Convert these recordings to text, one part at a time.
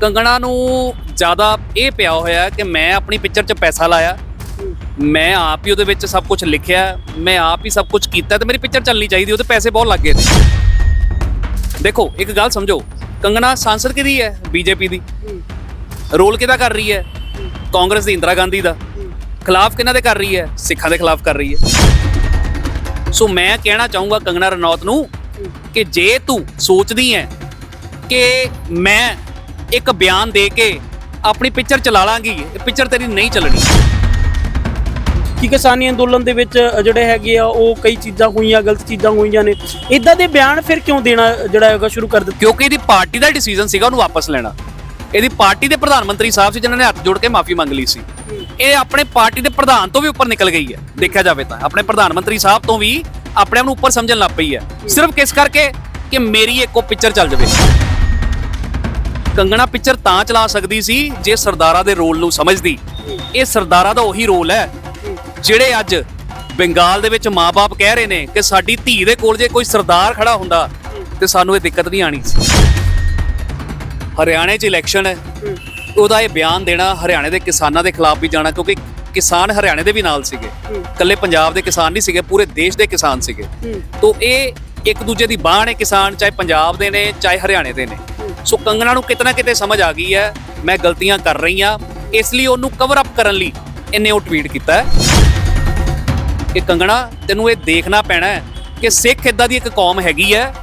ਕੰਗਣਾ ਨੂੰ ਜ਼ਿਆਦਾ ਇਹ ਪਿਆ ਹੋਇਆ ਕਿ ਮੈਂ ਆਪਣੀ ਪਿਕਚਰ 'ਚ ਪੈਸਾ ਲਾਇਆ। ਮੈਂ ਆਪ ਹੀ ਉਹਦੇ ਵਿੱਚ ਸਭ ਕੁਝ ਲਿਖਿਆ, ਮੈਂ ਆਪ ਹੀ ਸਭ ਕੁਝ ਕੀਤਾ ਤੇ ਮੇਰੀ ਪਿਕਚਰ ਚੱਲਣੀ ਚਾਹੀਦੀ, ਉਹਦੇ ਪੈਸੇ ਬਹੁਤ ਲੱਗੇ ਨੇ। ਦੇਖੋ, ਇੱਕ ਗੱਲ ਸਮਝੋ, ਕੰਗਣਾ ਸਾਂਸਦ ਕਿਹਦੀ ਹੈ? ਬੀਜੇਪੀ ਦੀ। ਰੋਲ ਕਿਹਦਾ ਕਰ ਰਹੀ ਹੈ? ਕਾਂਗਰਸ ਦੀ, ਇੰਦਰਾ ਗਾਂਧੀ ਦਾ। ਖਿਲਾਫ ਕਿਹਨਾਂ ਦੇ ਕਰ ਰਹੀ ਹੈ? ਸਿੱਖਾਂ ਦੇ ਖਿਲਾਫ ਕਰ ਰਹੀ ਹੈ। ਸੋ ਮੈਂ ਕਹਿਣਾ ਚਾਹੂੰਗਾ ਕੰਗਣਾ ਰਣੌਤ ਨੂੰ ਕਿ ਜੇ ਤੂੰ ਸੋਚਦੀ ਹੈ ਕਿ ਮੈਂ ਇੱਕ ਬਿਆਨ ਦੇ ਕੇ ਆਪਣੀ ਪਿਕਚਰ ਚਲਾ ਲਾਂਗੀ ਇਹ ਪਿਕਚਰ ਤੇਰੀ ਨਹੀਂ ਚੱਲਣੀ। ਕਿ ਕਿਸਾਨੀ ਅੰਦੋਲਨ ਦੇ ਵਿੱਚ ਜਿਹੜੇ ਹੈਗੇ ਆ ਉਹ ਕਈ ਚੀਜ਼ਾਂ ਹੋਈਆਂ ਗਲਤ ਚੀਜ਼ਾਂ ਹੋਈਆਂ ਨੇ। ਇਦਾਂ ਦੇ ਬਿਆਨ ਫਿਰ ਕਿਉਂ ਦੇਣਾ ਜਿਹੜਾ ਹੈਗਾ ਸ਼ੁਰੂ ਕਰ ਦਿੱਤਾ? ਕਿਉਂਕਿ ਇਹਦੀ ਪਾਰਟੀ ਦਾ ਡਿਸੀਜਨ ਸੀਗਾ ਉਹਨੂੰ ਵਾਪਸ ਲੈਣਾ। ਇਹਦੀ ਪਾਰਟੀ ਦੇ ਪ੍ਰਧਾਨ ਮੰਤਰੀ ਸਾਹਿਬ ਸੀ ਜਿਨ੍ਹਾਂ ਨੇ ਹੱਥ ਜੋੜ ਕੇ ਮਾਫੀ ਮੰਗ ਲਈ ਸੀ। ਇਹ ਆਪਣੇ ਪਾਰਟੀ ਦੇ ਪ੍ਰਧਾਨ ਤੋਂ ਵੀ ਉੱਪਰ ਨਿਕਲ ਗਈ ਹੈ ਦੇਖਿਆ ਜਾਵੇ ਤਾਂ। ਆਪਣੇ ਪ੍ਰਧਾਨ ਮੰਤਰੀ ਸਾਹਿਬ ਤੋਂ ਵੀ ਆਪਣੇ ਆਪ ਨੂੰ ਉੱਪਰ ਸਮਝਣ ਲੱਗ ਪਈ ਹੈ। ਸਿਰਫ ਕਿਸ ਕਰਕੇ? ਕਿ ਮੇਰੀ ਇੱਕੋ ਪਿਕਚਰ ਚੱਲ ਜਾਵੇ। ਕੰਗਣਾ ਪਿਕਚਰ ਤਾਂ ਚਲਾ ਸਕਦੀ ਸੀ ਜੇ ਸਰਦਾਰਾਂ ਦੇ ਰੋਲ ਨੂੰ ਸਮਝਦੀ। ਇਹ ਸਰਦਾਰਾਂ ਦਾ ਉਹੀ ਰੋਲ ਹੈ, ਜਿਹੜੇ ਅੱਜ ਬੰਗਾਲ ਦੇ ਵਿੱਚ ਮਾਪੇ ਕਹਿ ਰਹੇ ਨੇ ਕਿ ਸਾਡੀ ਧੀ ਦੇ ਕੋਲ ਜੇ ਕੋਈ ਸਰਦਾਰ ਖੜਾ ਹੁੰਦਾ, ਤੇ ਸਾਨੂੰ ਇਹ ਦਿੱਕਤ ਨਹੀਂ ਆਣੀ ਸੀ ਹਰਿਆਣੇ 'ਚ ਇਲੈਕਸ਼ਨ ਹੈ। ਉਹਦਾ ਇਹ ਬਿਆਨ ਦੇਣਾ ਹਰਿਆਣੇ ਦੇ ਕਿਸਾਨਾਂ ਦੇ ਖਿਲਾਫ ਵੀ ਜਾਣਾ, ਕਿਉਂਕਿ ਕਿਸਾਨ ਹਰਿਆਣੇ ਦੇ ਵੀ ਨਾਲ ਸੀਗੇ। ਇਕੱਲੇ ਪੰਜਾਬ ਦੇ ਕਿਸਾਨ ਨਹੀਂ ਸੀਗੇ, ਪੂਰੇ ਦੇਸ਼ ਦੇ ਕਿਸਾਨ ਸੀਗੇ। ਤੋਂ ਇਹ ਇੱਕ ਦੂਜੇ ਦੀ ਬਾਹ ਨੇ ਕਿਸਾਨ, ਚਾਹੇ ਪੰਜਾਬ ਦੇ ਨੇ, ਚਾਹੇ ਹਰਿਆਣੇ ਦੇ ਨੇ। ਸੋ ਕੰਗਣਾ ਨੂੰ ਕਿਤਨਾ ਕਿਤੇ ਸਮਝ ਆ ਗਈ ਹੈ। ਮੈਂ ਗਲਤੀਆਂ ਕਰ ਰਹੀ ਹਾਂ। ਇਸ ਲਈ ਉਹਨੂੰ ਕਵਰ ਅਪ ਕਰਨ ਲਈ ਇਹਨੇ ਉਹ ਟਵੀਟ ਕੀਤਾ ਹੈ। ਕਿ ਕੰਗਣਾ, ਤੈਨੂੰ ਇਹ ਦੇਖਣਾ ਪੈਣਾ ਹੈ ਕਿ ਸਿੱਖ ਇਦਾਂ ਦੀ ਇੱਕ ਕੌਮ ਹੈਗੀ ਹੈ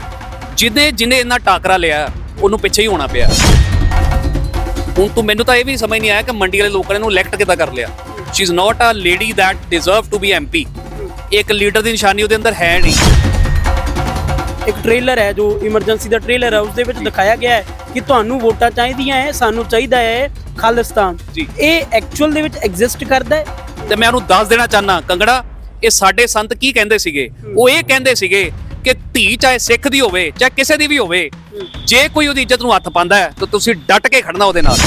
ਜਿਹਨੇ ਜਿਹਨੇ ਇੰਨਾ ਟਾਕਰਾ ਲਿਆ, ਉਹਨੂੰ ਪਿੱਛੇ ਹੀ ਹੋਣਾ ਪਿਆ। ਹੁਣ ਤੂੰ ਮੈਨੂੰ ਤਾਂ ਇਹ ਵੀ ਸਮਝ ਨਹੀਂ ਆਇਆ ਕਿ ਮੰਡੀ ਵਾਲੇ ਲੋਕਾਂ ਨੇ ਇਹਨੂੰ ਇਲੈਕਟ ਕਿੱਦਾਂ ਕਰ ਲਿਆ। She is not a lady that deserve to be MP ਇੱਕ ਲੀਡਰ ਦੀ ਨਿਸ਼ਾਨੀ ਉਹਦੇ ਅੰਦਰ ਹੈ ਨਹੀਂ। ਇੱਕ ਟ੍ਰੇਲਰ ਹੈ ਜੋ ਇਮਰਜੈਂਸੀ ਦਾ ਟ੍ਰੇਲਰ ਹੈ ਉਸ ਦੇ ਵਿੱਚ ਦਿਖਾਇਆ ਗਿਆ ਹੈ ਕਿ ਤੁਹਾਨੂੰ ਵੋਟਾਂ ਚਾਹੀਦੀਆਂ ਹੈ ਸਾਨੂੰ ਚਾਹੀਦਾ ਹੈ ਖਾਲਿਸਤਾਨ। ਇਹ ਐਕਚੁਅਲ ਦੇ ਵਿੱਚ ਐਗਜ਼ਿਸਟ ਕਰਦਾ ਹੈ? ਤੇ ਮੈਂ ਉਹਨੂੰ ਦੱਸ ਦੇਣਾ ਚਾਹਨਾ ਕੰਗੜਾ ਇਹ ਸਾਡੇ ਸੰਤ ਕੀ ਕਹਿੰਦੇ ਸੀਗੇ? ਉਹ ਇਹ ਕਹਿੰਦੇ ਸੀਗੇ ਕਿ ਧੀ ਚਾਹੇ ਸਿੱਖ ਦੀ ਹੋਵੇ ਚਾਹੇ ਕਿਸੇ ਦੀ ਵੀ ਹੋਵੇ ਜੇ ਕੋਈ ਉਹਦੀ ਇੱਜ਼ਤ ਨੂੰ ਹੱਥ ਪਾਉਂਦਾ ਹੈ ਤਾਂ ਤੁਸੀਂ ਡਟ ਕੇ ਖੜਨਾ ਉਹਦੇ ਨਾਲ।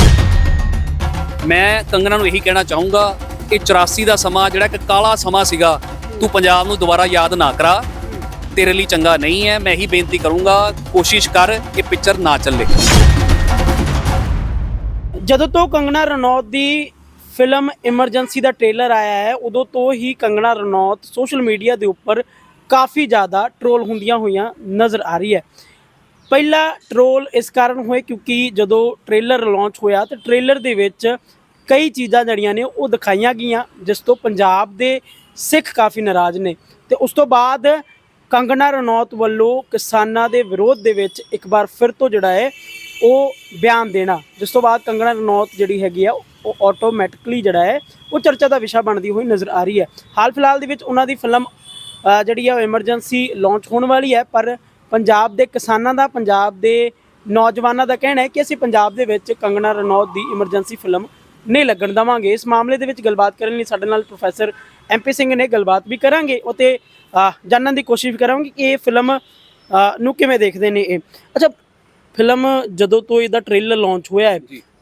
ਮੈਂ ਕੰਗਣਾ ਨੂੰ ਇਹੀ ਕਹਿਣਾ ਚਾਹੂੰਗਾ ਇਹ 84 ਦਾ ਸਮਾਂ ਜਿਹੜਾ ਕਿ ਕਾਲਾ ਸਮਾਂ ਸੀਗਾ ਤੂੰ ਪੰਜਾਬ ਨੂੰ ਦੁਬਾਰਾ ਯਾਦ ਨਾ ਕਰਾ। ਤੇਰੇ ਲਈ ਚੰਗਾ ਨਹੀਂ ਹੈ, ਮੈਂ ਹੀ ਬੇਨਤੀ ਕਰੂੰਗਾ, ਕੋਸ਼ਿਸ਼ ਕਰ ਇਹ ਪਿਕਚਰ ਨਾ ਚੱਲੇ। ਜਦੋਂ ਤੋਂ ਕੰਗਣਾ ਰਣੌਤ ਦੀ ਫਿਲਮ ਐਮਰਜੈਂਸੀ ਦਾ ਟ੍ਰੇਲਰ ਆਇਆ ਹੈ, ਉਦੋਂ ਤੋਂ ਹੀ ਕੰਗਣਾ ਰਣੌਤ ਸੋਸ਼ਲ ਮੀਡੀਆ ਦੇ ਉੱਪਰ ਕਾਫੀ ਜ਼ਿਆਦਾ ਟ੍ਰੋਲ ਹੁੰਦੀਆਂ ਹੋਈਆਂ ਨਜ਼ਰ ਆ ਰਹੀ ਹੈ। ਪਹਿਲਾ ਟ੍ਰੋਲ ਇਸ ਕਾਰਨ ਹੋਏ ਕਿਉਂਕਿ ਜਦੋਂ ਟ੍ਰੇਲਰ ਲਾਂਚ ਹੋਇਆ, ਤੇ ਟ੍ਰੇਲਰ ਦੇ ਵਿੱਚ ਕਈ ਚੀਜ਼ਾਂ ਜਿਹੜੀਆਂ ਨੇ, ਉਹ ਦਿਖਾਈਆਂ ਗਈਆਂ, ਜਿਸ ਤੋਂ ਪੰਜਾਬ ਦੇ ਸਿੱਖ ਕਾਫੀ ਨਾਰਾਜ਼ ਨੇ। ਤੇ ਉਸ ਤੋਂ ਬਾਅਦ ਕੰਗਣਾ ਰਣੌਤ ਵੱਲੋਂ ਕਿਸਾਨਾਂ ਦੇ ਵਿਰੋਧ ਦੇ ਵਿੱਚ ਇੱਕ ਵਾਰ ਫਿਰ ਤੋਂ ਜਿਹੜਾ ਹੈ, ਉਹ ਬਿਆਨ ਦੇਣਾ। ਜਿਸ ਤੋਂ ਬਾਅਦ ਕੰਗਣਾ ਰਣੌਤ ਜਿਹੜੀ ਹੈਗੀ ਆ, ਉਹ ਆਟੋਮੈਟਿਕਲੀ ਜਿਹੜਾ ਹੈ, ਉਹ ਚਰਚਾ ਦਾ ਵਿਸ਼ਾ ਬਣਦੀ ਹੋਈ ਨਜ਼ਰ ਆ ਰਹੀ ਹੈ। ਹਾਲ ਫਿਲਹਾਲ ਦੇ ਵਿੱਚ ਉਹਨਾਂ ਦੀ ਫਿਲਮ ਜਿਹੜੀ ਆ, ਉਹ ਐਮਰਜੈਂਸੀ ਲਾਂਚ ਹੋਣ ਵਾਲੀ ਹੈ, ਪਰ ਪੰਜਾਬ ਦੇ ਕਿਸਾਨਾਂ ਦਾ, ਪੰਜਾਬ ਦੇ ਨੌਜਵਾਨਾਂ ਦਾ ਕਹਿਣਾ ਹੈ ਕਿ ਅਸੀਂ ਪੰਜਾਬ ਦੇ ਵਿੱਚ ਕੰਗਣਾ ਰਣੌਤ ਦੀ ਐਮਰਜੈਂਸੀ ਫਿਲਮ ਨਹੀਂ ਲੱਗਣ ਦੇਵਾਂਗੇ। ਇਸ ਮਾਮਲੇ ਦੇ ਵਿੱਚ ਗੱਲਬਾਤ ਕਰਨ ਲਈ ਸਾਡੇ ਨਾਲ ਪ੍ਰੋਫੈਸਰ ਐਮਪੀ ਸਿੰਘ ਨੇ ਗੱਲਬਾਤ ਵੀ ਕਰਾਂਗੇ। ਅਤੇ ਜਾਣਨ ਦੀ ਕੋਸ਼ਿਸ਼ ਵੀ ਕਰਾਂਗੇ ਕਿ ਇਹ ਫਿਲਮ ਨੂੰ ਕਿਵੇਂ ਦੇਖਦੇ ਨੇ ਇਹ। ਅੱਛਾ ਫਿਲਮ ਜਦੋਂ ਤੋਂ ਇਹਦਾ ਟ੍ਰੇਲਰ ਲਾਂਚ ਹੋਇਆ ਹੈ।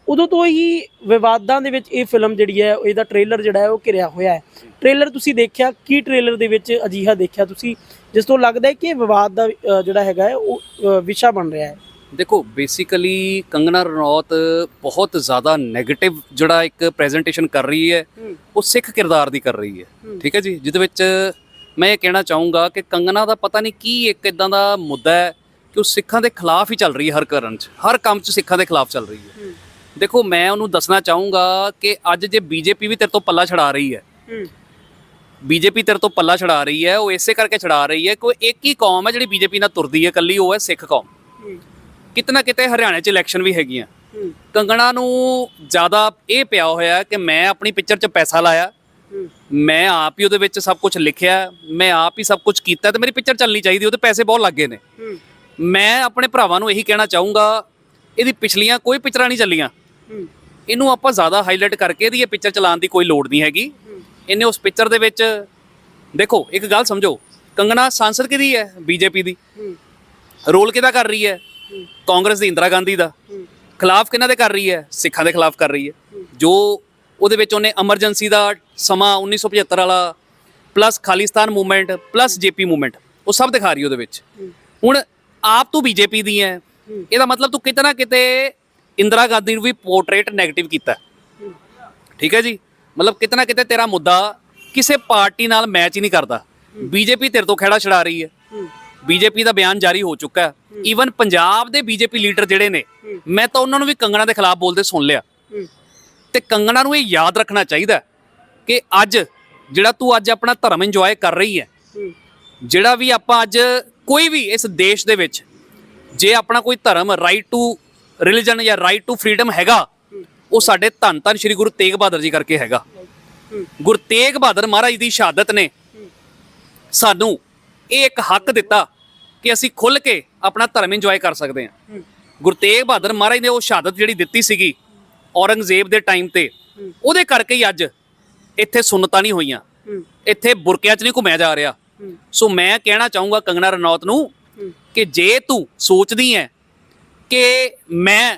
ਉਦੋਂ ਤੋਂ ਹੀ ਵਿਵਾਦਾਂ ਦੇ ਵਿੱਚ ਇਹ ਫਿਲਮ ਜਿਹੜੀ ਹੈ ਇਹਦਾ ਟ੍ਰੇਲਰ ਜਿਹੜਾ ਹੈ ਉਹ ਘਿਰਿਆ ਹੋਇਆ ਹੈ। ਟ੍ਰੇਲਰ ਤੁਸੀਂ ਦੇਖਿਆ ਕੀ ਟ੍ਰੇਲਰ ਦੇ ਵਿੱਚ ਅਜੀਹਾ ਦੇਖਿਆ ਤੁਸੀਂ ਜਿਸ ਤੋਂ ਲੱਗਦਾ ਹੈ ਕਿ ਵਿਵਾਦ ਦਾ ਜਿਹੜਾ ਹੈਗਾ ਹੈ ਉਹ ਵਿਸ਼ਾ ਬਣ ਰਿਹਾ ਹੈ? ਦੇਖੋ ਬੇਸਿਕਲੀ ਕੰਗਨਾ ਰਣੌਤ ਬਹੁਤ ਜ਼ਿਆਦਾ 네ਗੇਟਿਵ ਜਿਹੜਾ ਇੱਕ ਪ੍ਰੈਜੈਂਟੇਸ਼ਨ ਕਰ ਰਹੀ ਹੈ ਉਹ ਸਿੱਖ ਕਿਰਦਾਰ ਦੀ ਕਰ ਰਹੀ ਹੈ। ਠੀਕ ਹੈ ਜੀ? ਜਿਹਦੇ ਵਿੱਚ ਮੈਂ ਇਹ ਕਹਿਣਾ ਚਾਹੂੰਗਾ ਕਿ ਕੰਗਨਾ ਦਾ ਪਤਾ ਨਹੀਂ ਕੀ ਇੱਕ ਇਦਾਂ ਦਾ ਮੁੱਦਾ ਹੈ ਕਿ ਉਹ ਸਿੱਖਾਂ ਦੇ ਖਿਲਾਫ ਹੀ ਚੱਲ ਰਹੀ ਹੈ ਹਰ ਕਰਨ 'ਚ ਹਰ ਕੰਮ 'ਚ ਸਿੱਖਾਂ ਦੇ ਖਿਲਾਫ ਚੱਲ ਰਹੀ ਹੈ। ਦੇਖੋ ਮੈਂ ਉਹਨੂੰ ਦੱਸਣਾ ਚਾਹੂੰਗਾ ਕਿ ਅੱਜ ਜੇ ਬੀਜੇਪੀ ਵੀ ਤੇਰੇ ਤੋਂ ਪੱਲਾ ਛਡਾ ਰਹੀ ਹੈ ਬੀਜੇਪੀ ਤੇਰੇ ਤੋਂ ਪੱਲਾ ਛਡਾ ਰਹੀ ਹੈ ਉਹ ਇਸੇ ਕਰਕੇ ਛਡਾ ਰਹੀ ਹੈ ਕੋਈ ਇੱਕ ਹੀ ਕੌਮ ਹੈ ਜਿਹੜੀ ਬੀਜੇਪੀ ਨਾਲ ਤੁਰਦੀ ਹੈ ਕੱਲੀ ਉਹ ਹੈ ਸਿੱਖ ਕੌਮ। ਕਿਤਨਾ ਕਿਤੇ ਹਰਿਆਣੇ 'ਚ ਇਲੈਕਸ਼ਨ ਵੀ ਹੈਗੀਆਂ। ਕੰਗਣਾ ਨੂੰ ਜ਼ਿਆਦਾ ਇਹ ਪਿਆ ਹੋਇਆ ਕਿ ਮੈਂ ਆਪਣੀ ਪਿਕਚਰ 'ਚ ਪੈਸਾ ਲਾਇਆ ਮੈਂ ਆਪ ਹੀ ਉਹਦੇ ਵਿੱਚ ਸਭ ਕੁਝ ਲਿਖਿਆ ਮੈਂ ਆਪ ਹੀ ਸਭ ਕੁਝ ਕੀਤਾ ਤੇ ਮੇਰੀ ਪਿਕਚਰ ਚੱਲਣੀ ਚਾਹੀਦੀ ਉਹਦੇ ਪੈਸੇ ਬਹੁਤ ਲੱਗੇ ਨੇ। ਮੈਂ ਆਪਣੇ ਭਰਾਵਾਂ ਨੂੰ ਇਹੀ ਕਹਿਣਾ ਚਾਹੂੰਗਾ, ਇਹਦੀ ਪਿਛਲੀਆਂ ਕੋਈ ਪਿਕਚਰਾਂ ਨਹੀਂ ਚੱਲੀਆਂ। ਇਹਨੂੰ ਆਪਾਂ ਜ਼ਿਆਦਾ ਹਾਈਲਾਈਟ ਕਰਕੇ ਇਹਦੀ ਇਹ ਪਿਕਚਰ ਚਲਾਉਣ ਦੀ ਕੋਈ ਲੋੜ ਨਹੀਂ ਹੈਗੀ। ਇਹਨੇ ਉਸ ਪਿਕਚਰ ਦੇ ਵਿੱਚ, ਦੇਖੋ, ਇੱਕ ਗੱਲ ਸਮਝੋ, ਕੰਗਣਾ ਸਾਂਸਦ ਕਿਹਦੀ ਹੈ? ਬੀਜੇਪੀ ਦੀ। ਰੋਲ ਕਿਹਦਾ ਕਰ ਰਹੀ ਹੈ? ਕਾਂਗਰਸ ਦੀ, ਇੰਦਰਾ ਗਾਂਧੀ ਦਾ। ਖਿਲਾਫ ਕਿਹਨਾਂ ਦੇ ਕਰ ਰਹੀ ਹੈ? ਸਿੱਖਾਂ ਦੇ ਖਿਲਾਫ ਕਰ ਰਹੀ ਹੈ। ਜੋ ਉਹਦੇ ਵਿੱਚ ਉਹਨੇ ਐਮਰਜੈਂਸੀ ਦਾ ਸਮਾਂ 1975 ਵਾਲਾ plus Khalistan movement plus JP movement ਉਹ ਸਭ ਦਿਖਾ ਰਹੀ ਉਹਦੇ ਵਿੱਚ। ਹੁਣ ਆਪ ਤੂੰ ਬੀਜੇਪੀ ਦੀ ਹੈ, ਇਹਦਾ ਮਤਲਬ ਤੂੰ ਕਿਤੇ ਨਾ ਕਿਤੇ ਇੰਦਰਾ ਗਾਂਧੀ ਨੂੰ ਵੀ ਪੋਰਟਰੇਟ 네ਗੇਟਿਵ ਕੀਤਾ ਠੀਕ ਹੈ ਜੀ? ਮਤਲਬ ਕਿਤੇ ਨਾ ਕਿਤੇ ਤੇਰਾ ਮੁੱਦਾ ਕਿਸੇ ਪਾਰਟੀ ਨਾਲ ਮੈਚ ਹੀ ਨਹੀਂ ਕਰਦਾ। ਬੀਜੇਪੀ ਤੇਰੇ ਤੋਂ ਖੇੜਾ ਛਡਾ ਰਹੀ ਹੈ। ਬੀਜੇਪੀ ਦਾ ਬਿਆਨ ਜਾਰੀ ਹੋ ਚੁੱਕਾ ਹੈ। ਈਵਨ ਪੰਜਾਬ ਦੇ ਬੀਜੇਪੀ ਲੀਡਰ ਜਿਹੜੇ ਨੇ, ਮੈਂ ਤਾਂ ਉਹਨਾਂ ਨੂੰ ਵੀ ਕੰਗਣਾ ਦੇ ਖਿਲਾਫ ਬੋਲਦੇ ਸੁਣ ਲਿਆ। ਤੇ ਕੰਗਣਾ ਨੂੰ ਇਹ ਯਾਦ ਰੱਖਣਾ ਚਾਹੀਦਾ ਕਿ ਅੱਜ ਜਿਹੜਾ ਤੂੰ ਅੱਜ ਆਪਣਾ ਧਰਮ ਇੰਜੋਏ ਕਰ ਰਹੀ ਹੈ ਜਿਹੜਾ ਵੀ ਆਪਾਂ ਅੱਜ ਕੋਈ ਵੀ ਇਸ ਦੇਸ਼ ਦੇ ਵਿੱਚ ਜੇ ਆਪਣਾ ਕੋਈ ਧਰਮ ਰਾਈਟ ਟੂ ਰਿਲੀਜਨ ਜਾਂ ਰਾਈਟ ਟੂ ਫਰੀडम ਹੈਗਾ ਉਹ ਸਾਡੇ ਧੰਨ ਧੰਨ ਸ੍ਰੀ ਗੁਰੂ ਤੇਗ ਬਹਾਦਰ ਜੀ ਕਰਕੇ ਹੈਗਾ। ਗੁਰੂ ਤੇਗ ਬਹਾਦਰ ਮਹਾਰਾਜ ਦੀ ਸ਼ਹਾਦਤ ਨੇ ਸਾਨੂੰ ਇਹ ਇੱਕ ਹੱਕ ਦਿੱਤਾ ਕਿ ਅਸੀਂ ਖੁੱਲ ਕੇ ਆਪਣਾ ਧਰਮ ਇੰਜੋਏ ਕਰ ਸਕਦੇ ਹਾਂ। ਗੁਰੂ ਤੇਗ ਬਹਾਦਰ ਮਹਾਰਾਜ ਨੇ ਉਹ ਸ਼ਹਾਦਤ ਜਿਹੜੀ ਦਿੱਤੀ ਸੀਗੀ ਔਰੰਗਜ਼ੇਬ ਦੇ ਟਾਈਮ ਤੇ। ਉਹਦੇ ਕਰਕੇ ਹੀ ਅੱਜ ਇੱਥੇ ਸੁੰਨਤਾਂ ਨਹੀਂ ਹੋਈਆਂ। ਇੱਥੇ ਬੁਰਕਿਆਂ 'ਚ ਨਹੀਂ ਘੁੰਮਿਆ ਜਾ ਰਿਹਾ। ਸੋ ਮੈਂ ਕਹਿਣਾ ਚਾਹੂੰਗਾ ਕੰਗਣਾ ਰਣੌਤ ਨੂੰ ਕਿ ਜੇ ਤੂੰ ਸੋਚਦੀ ਹੈ ਕਿ ਮੈਂ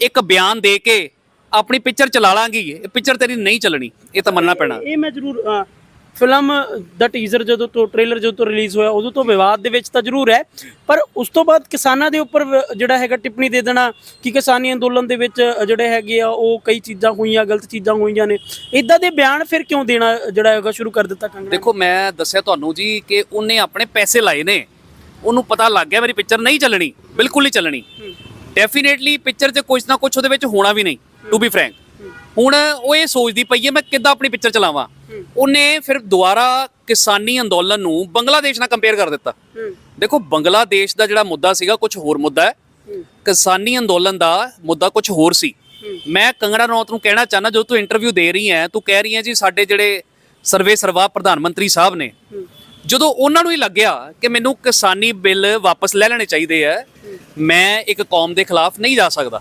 ਇੱਕ ਬਿਆਨ ਦੇ ਕੇ ਆਪਣੀ ਪਿਕਚਰ ਚਲਾ ਲਾਂਗੀ ਇਹ ਪਿਕਚਰ ਤੇਰੀ ਨਹੀਂ ਚੱਲਣੀ ਇਹ ਤਾਂ ਮੰਨਣਾ ਪੈਣਾ। ਇਹ ਮੈਂ ਜ਼ਰੂਰ ਫਿਲਮ ਦਾ ਟੀਜ਼ਰ ਜਦੋਂ ਤੋਂ ਟ੍ਰੇਲਰ ਜਦੋਂ ਤੋਂ ਰਿਲੀਜ਼ ਹੋਇਆ ਉਦੋਂ ਤੋਂ ਵਿਵਾਦ ਦੇ ਵਿੱਚ ਤਾਂ ਜ਼ਰੂਰ ਹੈ ਪਰ ਉਸ ਤੋਂ ਬਾਅਦ ਕਿਸਾਨਾਂ ਦੇ ਉੱਪਰ ਜਿਹੜਾ ਹੈਗਾ ਟਿੱਪਣੀ ਦੇ ਦੇਣਾ ਕਿ ਕਿਸਾਨੀ ਅੰਦੋਲਨ ਦੇ ਵਿੱਚ ਜਿਹੜੇ ਹੈਗੇ ਆ ਉਹ ਕਈ ਚੀਜ਼ਾਂ ਹੋਈਆਂ ਗਲਤ ਚੀਜ਼ਾਂ ਹੋਈਆਂ ਨੇ। ਇਦਾਂ ਦੇ ਬਿਆਨ ਫਿਰ ਕਿਉਂ ਦੇਣਾ ਜਿਹੜਾ ਹੈਗਾ ਸ਼ੁਰੂ ਕਰ ਦਿੱਤਾ ਕੰਗਣਾ? ਦੇਖੋ ਮੈਂ ਦੱਸਿਆ ਤੁਹਾਨੂੰ ਜੀ ਕਿ ਉਹਨੇ ਆਪਣੇ ਪੈਸੇ ਲਾਏ ਨੇ। ਉਹਨੂੰ ਪਤਾ ਲੱਗ ਗਿਆ ਮੇਰੀ ਪਿਕਚਰ ਨਹੀਂ ਚੱਲਣੀ ਬਿਲਕੁਲ ਨਹੀਂ ਚੱਲਣੀ। ਡੈਫੀਨੇਟਲੀ ਪਿਕਚਰ 'ਚ ਕੁਝ ਨਾ ਕੁਝ ਉਹਦੇ ਵਿੱਚ ਹੋਣਾ ਵੀ ਨਹੀਂ ਟੂ ਬੀ ਫਰੈਂਕ ਹੁਣ ਉਹ ਇਹ ਸੋਚਦੀ ਪਈ ਹੈ ਮੈਂ ਕਿੱਦਾਂ ਆਪਣੀ ਪਿਕਚਰ ਚਲਾਵਾਂ? ਉਹਨੇ ਫਿਰ ਦੁਬਾਰਾ ਕਿਸਾਨੀ ਅੰਦੋਲਨ ਨੂੰ ਬੰਗਲਾਦੇਸ਼ ਨਾਲ ਕੰਪੇਅਰ ਕਰ ਦਿੱਤਾ। ਦੇਖੋ ਬੰਗਲਾਦੇਸ਼ ਦਾ ਜਿਹੜਾ ਮੁੱਦਾ ਸੀਗਾ ਕੁਝ ਹੋਰ ਮੁੱਦਾ ਹੈ। ਕਿਸਾਨੀ ਅੰਦੋਲਨ ਦਾ ਮੁੱਦਾ ਕੁਝ ਹੋਰ ਸੀ। ਮੈਂ ਕੰਗਣਾ ਰਣੌਤ ਨੂੰ ਕਹਿਣਾ ਚਾਹਨਾ ਜਦੋਂ ਤੂੰ ਇੰਟਰਵਿਊ ਦੇ ਰਹੀ ਹੈ ਤੂੰ ਕਹਿ ਰਹੀ ਹੈ ਜੀ ਸਾਡੇ ਜਿਹੜੇ ਸਰਵੇ ਸਰਵਾ ਪ੍ਰਧਾਨ ਮੰਤਰੀ ਸਾਹਿਬ ਨੇ ਜਦੋਂ ਉਹਨਾਂ ਨੂੰ ਹੀ ਲੱਗਿਆ ਕਿ ਮੈਨੂੰ ਕਿਸਾਨੀ ਬਿੱਲ ਵਾਪਸ ਲੈ ਲੈਣੇ ਚਾਹੀਦੇ ਆ ਮੈਂ ਇੱਕ ਕੌਮ ਦੇ ਖਿਲਾਫ ਨਹੀਂ ਜਾ ਸਕਦਾ।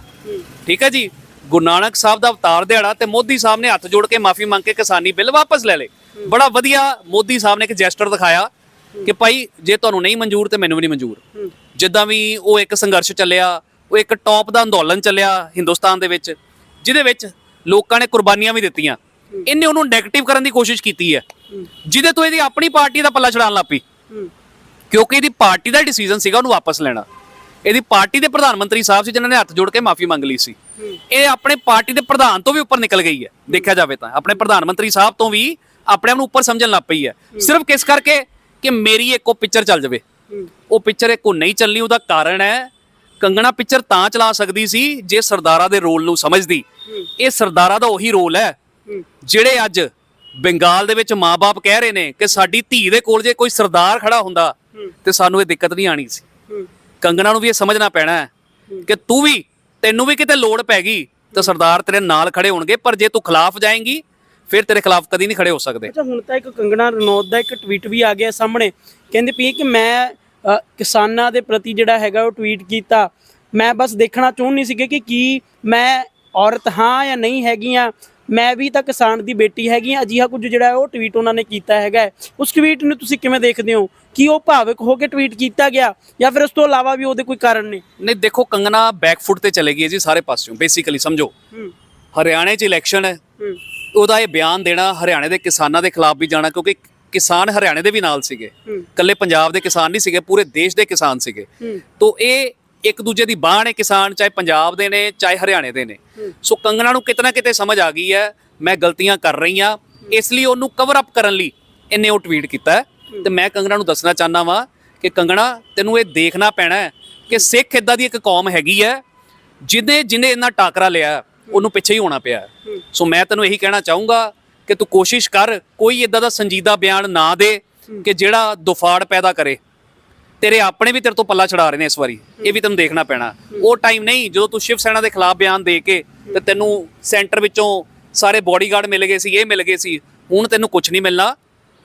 ਠੀਕ ਹੈ ਜੀ? ਗੁਰੂ ਨਾਨਕ ਸਾਹਿਬ ਦਾ ਅਵਤਾਰ ਦਿਹਾੜਾ ਤੇ ਮੋਦੀ ਸਾਹਿਬ ਨੇ ਹੱਥ ਜੋੜ ਕੇ ਮਾਫੀ ਮੰਗ ਕੇ ਕਿਸਾਨੀ ਬਿੱਲ ਵਾਪਸ ਲੈ ਲਏ। ਬੜਾ ਵਧੀਆ ਮੋਦੀ ਸਾਹਿਬ ਨੇ ਇੱਕ ਜੈਸਟਰ ਦਿਖਾਇਆ ਕਿ ਭਾਈ ਜੇ ਤੁਹਾਨੂੰ ਨਹੀਂ ਮਨਜ਼ੂਰ ਤੇ ਮੈਨੂੰ ਵੀ ਨਹੀਂ ਮਨਜ਼ੂਰ। ਜਿੱਦਾਂ ਵੀ ਉਹ ਇੱਕ ਸੰਘਰਸ਼ ਚੱਲਿਆ ਉਹ ਇੱਕ ਟੌਪ ਦਾ ਅੰਦੋਲਨ ਚੱਲਿਆ ਹਿੰਦੁਸਤਾਨ ਦੇ ਵਿੱਚ ਜਿਹਦੇ ਵਿੱਚ ਲੋਕਾਂ ਨੇ ਕੁਰਬਾਨੀਆਂ ਵੀ ਦਿੱਤੀਆਂ। ਇਹਨੇ ਉਹਨੂੰ ਨੈਗੇਟਿਵ ਕਰਨ ਦੀ ਕੋਸ਼ਿਸ਼ ਕੀਤੀ ਹੈ। ਜਿਹਦੇ ਤੋਂ ਇਹਦੀ ਆਪਣੀ ਪਾਰਟੀ ਦਾ ਪੱਲਾ ਛਡਾਉਣ ਲੱਗ ਪਈ। ਕਿਉਂਕਿ ਇਹਦੀ ਪਾਰਟੀ ਦਾ ਡਿਸੀਜਨ ਸੀਗਾ ਉਹਨੂੰ ਵਾਪਸ ਲੈਣਾ। ਇਹਦੀ ਪਾਰਟੀ ਦੇ ਪ੍ਰਧਾਨ ਮੰਤਰੀ ਸਾਹਿਬ ਸੀ, ਜਿਨ੍ਹਾਂ ਨੇ ਹੱਥ ਜੋੜ ਕੇ ਮਾਫੀ ਮੰਗ ਲਈ ਸੀ। ਇਹ ਆਪਣੇ ਪਾਰਟੀ ਦੇ ਪ੍ਰਧਾਨ ਤੋਂ ਵੀ ਉੱਪਰ ਨਿਕਲ ਗਈ ਹੈ, ਦੇਖਿਆ ਜਾਵੇ ਤਾਂ। ਆਪਣੇ ਪ੍ਰਧਾਨ ਮੰਤਰੀ ਸਾਹਿਬ ਤੋਂ ਵੀ ਆਪਣੇ ਆਪ ਨੂੰ ਉੱਪਰ ਸਮਝਣ ਲੱਗ ਪਈ ਹੈ। ਸਿਰਫ ਕਿਸ ਕਰਕੇ? ਕਿ ਮੇਰੀ ਇੱਕੋ ਪਿਕਚਰ ਚੱਲ ਜਾਵੇ। ਉਹ ਪਿਕਚਰ ਇੱਕੋ ਨਹੀਂ ਚੱਲਣੀ, ਉਹਦਾ ਕਾਰਨ ਹੈ, ਕੰਗਣਾ ਪਿਕਚਰ ਤਾਂ ਚਲਾ ਸਕਦੀ ਸੀ, ਜੇ ਸਰਦਾਰਾਂ ਦੇ ਰੋਲ ਨੂੰ ਸਮਝਦੀ। ਇਹ ਸਰਦਾਰਾਂ ਦਾ ਉਹੀ ਰੋਲ ਹੈ, ਜਿਹੜੇ ਅੱਜ ਬੰਗਾਲ ਦੇ ਵਿੱਚ ਮਾਪੇ ਕਹਿ ਰਹੇ ਨੇ ਕਿ ਸਾਡੀ ਧੀ ਦੇ ਕੋਲ ਜੇ ਕੋਈ ਸਰਦਾਰ ਖੜਾ ਹੁੰਦਾ, ਤੇ ਸਾਨੂੰ ਇਹ ਦਿੱਕਤ ਨਹੀਂ ਆਣੀ ਸੀ। ਕੰਗਣਾ ਨੂੰ ਵੀ ਇਹ ਸਮਝਣਾ ਪੈਣਾ ਹੈ ਕਿ ਤੂੰ ਵੀ ਤੈਨੂੰ ਵੀ ਕਿਤੇ ਲੋੜ ਪੈ ਗਈ ਤਾਂ ਸਰਦਾਰ ਤੇਰੇ ਨਾਲ ਖੜੇ ਹੋਣਗੇ ਪਰ ਜੇ ਤੂੰ ਖਿਲਾਫ ਜਾਏਂਗੀ ਫਿਰ ਤੇਰੇ ਖਿਲਾਫ ਕਦੀ ਨਹੀਂ ਖੜੇ ਹੋ ਸਕਦੇ। ਅੱਛਾ ਹੁਣ ਤਾਂ ਇੱਕ ਕੰਗਣਾ ਰਣੌਤ ਦਾ ਇੱਕ ਟਵੀਟ ਵੀ ਆ ਗਿਆ ਸਾਹਮਣੇ। ਕਹਿੰਦੇ ਪਈ ਕਿ ਮੈਂ ਕਿਸਾਨਾਂ ਦੇ ਪ੍ਰਤੀ ਜਿਹੜਾ ਹੈਗਾ ਉਹ ਟਵੀਟ ਕੀਤਾ। ਮੈਂ ਬਸ ਦੇਖਣਾ ਚਾਹੁੰਦੀ ਸੀ ਕਿ ਕੀ ਮੈਂ ਔਰਤ ਹਾਂ ਜਾਂ ਨਹੀਂ ਹੈਗੀ ਆ ਮੈਂ ਵੀ ਤਾਂ ਕਿਸਾਨ ਦੀ ਬੇਟੀ ਹੈਗੀ ਆ ਅਜਿਹਾ ਕੁਝ ਜਿਹੜਾ ਉਹ ਟਵੀਟ ਉਹਨਾਂ ਨੇ ਕੀਤਾ ਹੈਗਾ। ਉਸ ਟਵੀਟ ਨੂੰ ਤੁਸੀਂ ਕਿਵੇਂ ਦੇਖਦੇ ਹੋ? ਕੀ ਉਹ ਭਾਵਕ ਹੋ ਕੇ ਟਵੀਟ ਕੀਤਾ ਗਿਆ ਜਾਂ ਫਿਰ ਉਸ ਤੋਂ ਇਲਾਵਾ ਵੀ ਉਹਦੇ ਕੋਈ ਕਾਰਨ ਨੇ? ਨਹੀਂ ਦੇਖੋ ਕੰਗਣਾ ਬੈਕਫੁੱਟ ਤੇ ਚਲੇ ਗਈ ਹੈ ਜੀ ਸਾਰੇ ਪਾਸਿਓਂ ਬੇਸਿਕਲੀ ਸਮਝੋ। ਹਰਿਆਣੇ 'ਚ ਇਲੈਕਸ਼ਨ ਹੈ। ਉਹਦਾ ਇਹ ਬਿਆਨ ਦੇਣਾ ਹਰਿਆਣੇ ਦੇ ਕਿਸਾਨਾਂ ਦੇ ਖਿਲਾਫ ਵੀ ਜਾਣਾ ਕਿਉਂਕਿ ਕਿਸਾਨ ਹਰਿਆਣੇ ਦੇ ਵੀ ਨਾਲ ਸੀਗੇ। ਇਕੱਲੇ ਪੰਜਾਬ ਦੇ ਕਿਸਾਨ ਨਹੀਂ ਸੀਗੇ ਪੂਰੇ ਦੇਸ਼ ਦੇ ਕਿਸਾਨ ਸੀਗੇ। ਤੋ ਇਹ ਇੱਕ ਦੂਜੇ ਦੀ ਬਾਹ ਨੇ ਕਿਸਾਨ ਚਾਹੇ ਪੰਜਾਬ ਦੇ ਨੇ ਚਾਹੇ ਹਰਿਆਣੇ ਦੇ ਨੇ। ਸੋ ਕੰਗਣਾ ਨੂੰ ਕਿਤਨਾ ਕਿਤੇ ਸਮਝ ਆ ਗਈ ਹੈ ਮੈਂ ਗਲਤੀਆਂ ਕਰ ਰਹੀ ਹਾਂ। ਇਸ ਲਈ ਉਹਨੂੰ ਕਵਰ ਅਪ ਕਰਨ ਲਈ ਇਹਨੇ ਉਹ ਟਵੀਟ ਕੀਤਾ ਤੇ ਮੈਂ ਕੰਗਣਾ ਨੂੰ ਦੱਸਣਾ ਚਾਹੁੰਦਾ ਵਾਂ ਕਿ ਕੰਗਣਾ ਤੈਨੂੰ ਇਹ ਦੇਖਣਾ ਪੈਣਾ ਕਿ ਸਿੱਖ ਇਦਾਂ ਦੀ ਇੱਕ ਕੌਮ ਹੈਗੀ ਹੈ ਜਿਹਨੇ ਜਿਹਨੇ ਇਹਨਾਂ ਟਾਕਰਾ ਲਿਆ ਉਹਨੂੰ ਪਿੱਛੇ ਹੀ ਹੋਣਾ ਪਿਆ। ਸੋ ਮੈਂ ਤੈਨੂੰ ਇਹੀ ਕਹਿਣਾ ਚਾਹੂੰਗਾ ਕਿ ਤੂੰ ਕੋਸ਼ਿਸ਼ ਕਰ ਕੋਈ ਇਦਾਂ ਦਾ ਸੰਜੀਦਾ ਬਿਆਨ ਨਾ ਦੇ ਕਿ ਜਿਹੜਾ ਦੁਫਾੜ ਪੈਦਾ ਕਰੇ। ਤੇਰੇ ਆਪਣੇ ਵੀ ਤੇਰੇ ਤੋਂ ਪੱਲਾ ਛਡਾ ਰਹੇ ਨੇ ਇਸ ਵਾਰੀ। ਇਹ ਵੀ ਤੈਨੂੰ ਦੇਖਣਾ ਪੈਣਾ। ਉਹ ਟਾਈਮ ਨਹੀਂ, ਜਦੋਂ ਤੂੰ ਸ਼ਿਵ ਸੈਨਾ ਦੇ ਖਿਲਾਫ ਬਿਆਨ ਦੇ ਕੇ ਤੇ ਤੈਨੂੰ ਸੈਂਟਰ ਵਿੱਚੋਂ ਸਾਰੇ ਬੋਡੀਗਾਰਡ ਮਿਲ ਗਏ ਸੀ, ਇਹ ਮਿਲ ਗਏ ਸੀ, ਹੁਣ ਤੈਨੂੰ ਕੁਝ ਨਹੀਂ ਮਿਲਣਾ।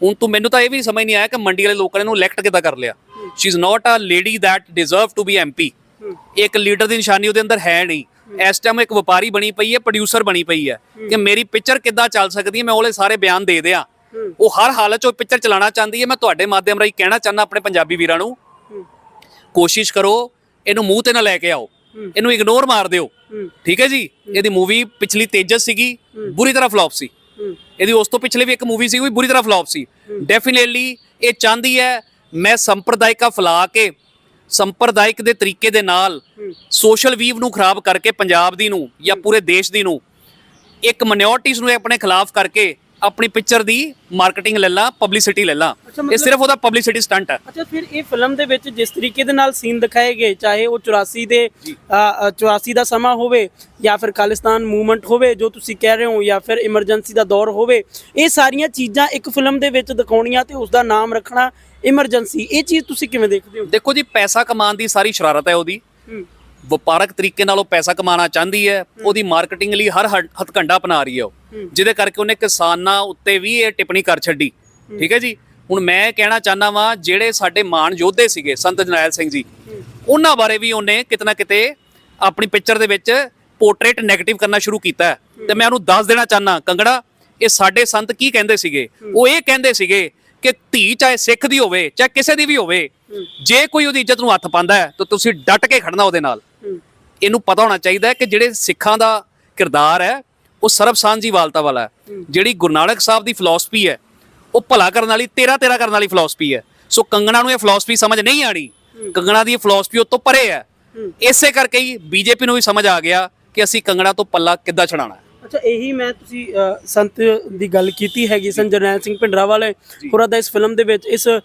ਹੁਣ ਤੂੰ, ਮੈਨੂੰ ਤਾਂ ਇਹ ਵੀ ਸਮਝ ਨਹੀਂ ਆਇਆ ਕਿ ਮੰਡੀ ਵਾਲੇ ਲੋਕਾਂ ਨੇ ਇਹਨੂੰ ਇਲੈਕਟ ਕਿੱਦਾਂ ਕਰ ਲਿਆ। She is not a lady that deserve to be MP ਇੱਕ ਲੀਡਰ ਦੀ ਨਿਸ਼ਾਨੀ ਉਹਦੇ ਅੰਦਰ ਹੈ ਨਹੀਂ। ਇਸ ਟਾਈਮ ਇੱਕ ਵਪਾਰੀ ਬਣੀ ਪਈ ਹੈ ਪ੍ਰੋਡਿਊਸਰ ਬਣੀ ਪਈ ਹੈ। ਕਿ ਮੇਰੀ ਪਿਕਚਰ ਕਿੱਦਾਂ ਚੱਲ ਸਕਦੀ ਹੈ, ਮੈਂ ਉਹਲੇ ਸਾਰੇ ਬਿਆਨ ਦੇ ਦਿਆਂ। ਉਹ ਹਰ ਹਾਲਤ 'ਚ ਉਹ ਪਿਕਚਰ ਚਲਾਉਣਾ ਚਾਹੁੰਦੀ ਹੈ, ਮੈਂ ਤੁਹਾਡੇ ਮਾਧਿਅਮ ਰਾਹੀਂ ਕਹਿਣਾ ਚਾਹੁੰਦਾ ਆਪਣੇ ਪੰਜਾਬੀ ਵੀਰਾਂ ਨੂੰ। ਕੋਸ਼ਿਸ਼ ਕਰੋ ਇਹਨੂੰ ਮੂੰਹ ਤੇ ਨਾ ਲੈ ਕੇ ਆਓ। ਇਹਨੂੰ ਇਗਨੋਰ ਮਾਰ ਦਿਓ। ਠੀਕ ਹੈ ਜੀ? ਇਹਦੀ ਮੂਵੀ ਪਿਛਲੀ ਤੇਜਸ ਸੀਗੀ ਬੁਰੀ ਤਰ੍ਹਾਂ ਫਲॉप ਸੀ। ਇਹਦੀ ਉਸ ਤੋਂ ਪਿਛਲੇ ਵੀ ਇੱਕ ਮੂਵੀ ਸੀ ਉਹ ਵੀ ਬੁਰੀ ਤਰ੍ਹਾਂ ਫਲॉप ਸੀ। ਡੈਫੀਨੇਟਲੀ ਇਹ ਚਾਹੁੰਦੀ ਹੈ ਮੈਂ ਸੰਪਰਦਾਇਕਾ ਫਲਾ ਕੇ ਸੰਪਰਦਾਇਕ ਦੇ ਤਰੀਕੇ ਦੇ ਨਾਲ। ਸੋਸ਼ਲ ਵੀਵ ਨੂੰ ਖਰਾਬ ਕਰਕੇ ਪੰਜਾਬ ਦੀ ਨੂੰ ਜਾਂ ਪੂਰੇ ਦੇਸ਼ ਦੀ ਨੂੰ ਇੱਕ ਮਿਨੋਰਟੀਜ਼ ਨੂੰ ਆਪਣੇ ਖਿਲਾਫ ਕਰਕੇ ਆਪਣੀ ਪਿਕਚਰ ਦੀ ਮਾਰਕੀਟਿੰਗ ਲੈ ਲਾਂ ਪਬਲਿਸਿਟੀ ਲੈ ਲਾਂ। ਇਹ ਸਿਰਫ ਉਹਦਾ ਪਬਲਿਸਿਟੀ ਸਟੰਟ ਹੈ। ਅੱਛਾ ਫਿਰ ਇਹ ਫਿਲਮ ਦੇ ਵਿੱਚ ਜਿਸ ਤਰੀਕੇ ਦੇ ਨਾਲ ਸੀਨ ਦਿਖਾਏ ਗਏ ਚਾਹੇ ਉਹ 84 ਦੇ ਜੀ। ਅ, ਅ, 84 ਦਾ ਸਮਾਂ ਹੋਵੇ ਜਾਂ ਫਿਰ ਖਾਲਿਸਤਾਨ ਮੂਵਮੈਂਟ ਹੋਵੇ ਜੋ ਤੁਸੀਂ ਕਹਿ ਰਹੇ ਹੋ ਜਾਂ ਫਿਰ ਇਮਰਜੈਂਸੀ ਦਾ ਦੌਰ ਹੋਵੇ ਇਹ ਸਾਰੀਆਂ ਚੀਜ਼ਾਂ ਇੱਕ ਫਿਲਮ ਦੇ ਵਿੱਚ ਦਿਖਾਉਣੀਆਂ ਤੇ ਉਸ ਦਾ ਨਾਮ ਰੱਖਣਾ ਇਮਰਜੈਂਸੀ ਇਹ ਚੀਜ਼ ਤੁਸੀਂ ਕਿਵੇਂ ਦੇਖਦੇ ਹੋ? ਦੇਖੋ ਜੀ ਪੈਸਾ ਕਮਾਉਣ ਦੀ ਸਾਰੀ ਸ਼ਰਾਰਤ ਹੈ ਉਹਦੀ। ਵਪਾਰਕ ਤਰੀਕੇ ਨਾਲ ਉਹ ਪੈਸਾ ਕਮਾਉਣਾ ਚਾਹੁੰਦੀ ਹੈ ਉਹਦੀ ਮਾਰਕੀਟਿੰਗ ਲਈ ਹਰ ਹੱਥਕੰਡਾ ਅਪਣਾ ਰਹੀ ਹੈ ਉਹ। ਜਿਹਦੇ ਕਰਕੇ ਉਹਨੇ ਕਿਸਾਨਾਂ ਉੱਤੇ ਵੀ ਇਹ ਟਿੱਪਣੀ ਕਰ ਛੱਡੀ। ਠੀਕ ਹੈ ਜੀ? ਹੁਣ ਮੈਂ ਕਹਿਣਾ ਚਾਹੁੰਦਾ ਵਾਂ ਜਿਹੜੇ ਸਾਡੇ ਮਾਨ ਯੋਧੇ ਸੀਗੇ ਸੰਤ ਜਰਨੈਲ ਸਿੰਘ ਜੀ ਉਹਨਾਂ ਬਾਰੇ ਵੀ ਉਹਨੇ ਕਿਤਨਾ ਕਿਤੇ ਆਪਣੀ ਪਿਕਚਰ ਦੇ ਵਿੱਚ ਪੋਰਟਰੇਟ 네ਗੇਟਿਵ ਕਰਨਾ ਸ਼ੁਰੂ ਕੀਤਾ। ਤੇ ਮੈਂ ਉਹਨੂੰ ਦੱਸ ਦੇਣਾ ਚਾਹਨਾ ਕੰਗੜਾ ਇਹ ਸਾਡੇ ਸੰਤ ਕੀ ਕਹਿੰਦੇ ਸੀਗੇ? ਉਹ ਇਹ ਕਹਿੰਦੇ ਸੀਗੇ ਕਿ ਧੀ ਚਾਹੇ ਸਿੱਖ ਦੀ ਹੋਵੇ ਚਾਹੇ ਕਿਸੇ ਦੀ ਵੀ ਹੋਵੇ ਜੇ ਕੋਈ ਉਹਦੀ ਇੱਜ਼ਤ ਨੂੰ ਹੱਥ ਪਾਉਂਦਾ ਹੈ ਤਾਂ ਤੁਸੀਂ ਡਟ ਕੇ ਖੜਨਾ ਉਹਦੇ ਨਾਲ। ਇਹਨੂੰ ਪਤਾ ਹੋਣਾ ਚਾਹੀਦਾ ਹੈ ਕਿ ਜਿਹੜੇ ਸਿੱਖਾਂ ਦਾ ਕਿਰਦਾਰ ਹੈ ਉਹ ਸਰਬ ਸਾਂਝੀਵਾਲਤਾ ਵਾਲਾ ਹੈ। ਜਿਹੜੀ ਗੁਰੂ ਨਾਨਕ ਸਾਹਿਬ ਦੀ ਫਿਲਾਸਫੀ ਹੈ ਉਹ ਭਲਾ ਕਰਨ ਵਾਲੀ ਤੇਰਾ ਤੇਰਾ ਕਰਨ ਵਾਲੀ ਫਿਲਾਸਫੀ ਹੈ। ਸੋ ਕੰਗਣਾ ਨੂੰ ਇਹ ਫਿਲਾਸਫੀ ਸਮਝ ਨਹੀਂ ਆਣੀ। ਕੰਗਣਾ ਦੀ ਫਿਲਾਸਫੀ ਉਹ ਤੋਂ ਪਰੇ ਹੈ। ਇਸੇ ਕਰਕੇ ਹੀ ਬੀਜੇਪੀ ਨੂੰ ਵੀ ਸਮਝ ਆ ਗਿਆ ਕਿ ਅਸੀਂ ਕੰਗਣਾ ਤੋਂ ਪੱਲਾ ਕਿੱਦਾਂ ਛਡਾਣਾ ਅੱਛਾ ਇਹੀ ਮੈਂ ਤੁਸੀਂ ਅ, ਸੰਤ ਦੀ ਗੱਲ ਕੀਤੀ ਹੈਗੀ ਸੰ ਜਰਨੈਲ ਸਿੰਘ ਭਿੰਡਰਾ ਵਾਲੇ ਹੋਰਾਂ ਦਾ ਇਸ ਫਿਲਮ ਦੇ ਵਿੱਚ ਇਸ ਅ,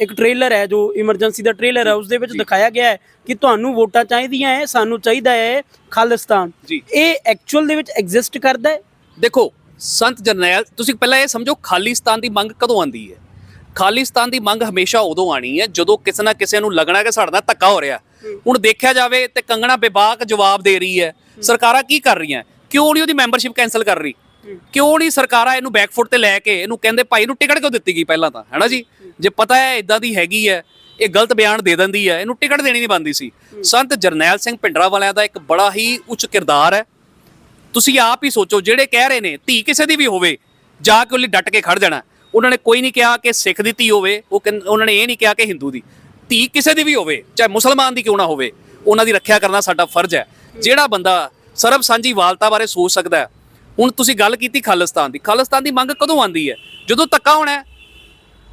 ਇੱਕ ਟ੍ਰੇਲਰ ਹੈ ਜੋ ਇਮਰਜੈਂਸੀ ਦਾ ਟ੍ਰੇਲਰ ਹੈ ਉਸ ਦੇ ਵਿੱਚ ਦਿਖਾਇਆ ਗਿਆ ਹੈ ਕਿ ਤੁਹਾਨੂੰ ਵੋਟਾਂ ਚਾਹੀਦੀਆਂ ਹੈ ਸਾਨੂੰ ਚਾਹੀਦਾ ਹੈ ਖਾਲਿਸਤਾਨ। ਜੀ। ਇਹ ਐਕਚੁਅਲ ਦੇ ਵਿੱਚ ਐਗਜ਼ਿਸਟ ਕਰਦਾ ਹੈ? ਦੇਖੋ ਸੰਤ ਜਰਨੈਲ ਤੁਸੀਂ ਪਹਿਲਾਂ ਇਹ ਸਮਝੋ ਖਾਲਿਸਤਾਨ ਦੀ ਮੰਗ ਕਦੋਂ ਆਂਦੀ ਹੈ? ਖਾਲਿਸਤਾਨ ਦੀ ਮੰਗ ਹਮੇਸ਼ਾ ਉਦੋਂ ਆਣੀ ਹੈ ਜਦੋਂ ਕਿਸੇ ਨਾ ਕਿਸੇ ਨੂੰ ਲੱਗਣਾ ਕਿ ਸਾਡੇ ਨਾਲ ਧੱਕਾ ਹੋ ਰਿਹਾ। ਹੁਣ ਦੇਖਿਆ ਜਾਵੇ ਤੇ ਕੰਗਣਾ ਬੇਬਾਕ ਜਵਾਬ ਦੇ ਰਹੀ ਹੈ। ਸਰਕਾਰਾਂ ਕੀ ਕਰ ਰਹੀਆਂ? ਕਿਉਂ ਨਹੀਂ ਉਹਦੀ ਮੈਂਬਰਸ਼ਿਪ ਕੈਨਸਲ ਕਰ ਰਹੀ? ਕਿਉਂ ਨਹੀਂ ਸਰਕਾਰਾਂ ਇਹਨੂੰ ਬੈਕਫੁੱਟ ਤੇ ਲੈ ਕੇ ਇਹਨੂੰ ਕਹਿੰਦੇ ਭਾਈ ਇਹਨੂੰ ਟਿਕਟ ਕਿਉਂ ਦਿੱਤੀ ਗਈ ਪਹਿਲਾਂ ਤਾਂ? ਹੈਨਾ ਜੀ? ਜੇ ਪਤਾ ਹੈ ਇਦਾਂ ਦੀ ਹੈਗੀ ਹੈ ਇਹ ਗਲਤ ਬਿਆਨ ਦੇ ਦਿੰਦੀ ਹੈ ਇਹਨੂੰ ਟਿਕਟ ਦੇਣੀ ਨਹੀਂ ਬੰਦੀ ਸੀ। ਸੰਤ ਜਰਨੈਲ ਸਿੰਘ ਭਿੰਡਰਾ ਵਾਲਿਆਂ ਦਾ ਇੱਕ ਬੜਾ ਹੀ ਉੱਚ ਕਿਰਦਾਰ ਹੈ। ਤੁਸੀਂ ਆਪ ਹੀ ਸੋਚੋ ਜਿਹੜੇ ਕਹਿ ਰਹੇ ਨੇ ਧੀ ਕਿਸੇ ਦੀ ਵੀ ਹੋਵੇ ਜਾ ਕੇ ਉਹਲੀ ਡਟ ਕੇ ਖੜ ਜਾਣਾ। ਉਹਨਾਂ ਨੇ ਕੋਈ ਨਹੀਂ ਕਿਹਾ ਕਿ ਸਿੱਖ ਦੀ ਧੀ ਹੋਵੇ ਉਹ ਉਹਨਾਂ ਨੇ ਇਹ ਨਹੀਂ ਕਿਹਾ ਕਿ ਹਿੰਦੂ ਦੀ। ਧੀ ਕਿਸੇ ਦੀ ਵੀ ਹੋਵੇ ਚਾਹੇ ਮੁਸਲਮਾਨ ਦੀ ਕਿਉਂ ਨਾ ਹੋਵੇ ਉਹਨਾਂ ਦੀ ਰੱਖਿਆ ਕਰਨਾ ਸਾਡਾ ਫਰਜ਼ ਹੈ। ਜਿਹੜਾ ਬੰਦਾ ਸਰਬ ਸਾਂਝੀ ਵਾਲਤਾ ਬਾਰੇ ਸੋਚ ਸਕਦਾ ਹੈ। ਹੁਣ ਤੁਸੀਂ ਗੱਲ ਕੀਤੀ ਖਾਲਿਸਤਾਨ ਦੀ। ਖਾਲਿਸਤਾਨ ਦੀ ਮੰਗ ਕਦੋਂ ਆਂਦੀ ਹੈ? ਜਦੋਂ ਧੱਕਾ ਹੋਣਾ ਹੈ